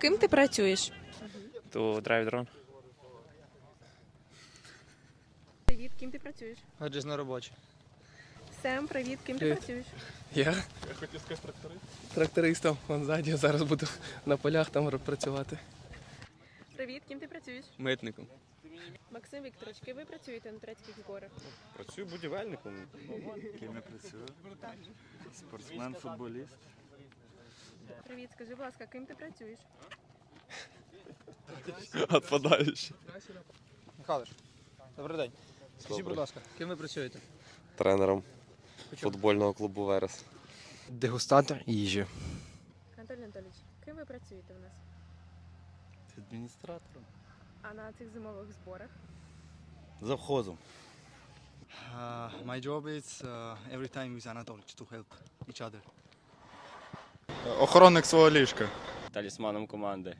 Ким ти працюєш? То драйв дрон. Привіт, ким ти працюєш? Адже на робочі. Сем, привіт, ким ти Привіт. працюєш? Я? Я хотів сказати тракторист. Трактористом, вон ззаді, зараз буду на полях там працювати. Привіт, ким ти працюєш? Митником. Максим Вікторович, ким ви працюєте на турецьких горах? Працюю будівельником. Ким я працюю? Спортсмен, футболіст. Привіт, скажи, будь ласка, ким ти працюєш? Отпадаючий. Михайлович, добрий день. Скажіть, будь ласка, ким ви працюєте? тренером футбольного клубу Верес. Дегустатор їжі. Анатолій Анатолійович, ким ви працюєте у нас? Адміністратором. А на цих зимових зборах? Завхозом. Uh, my job is uh, every time with Anatoly to help each other. Охоронник свого ліжка. Талісманом команди.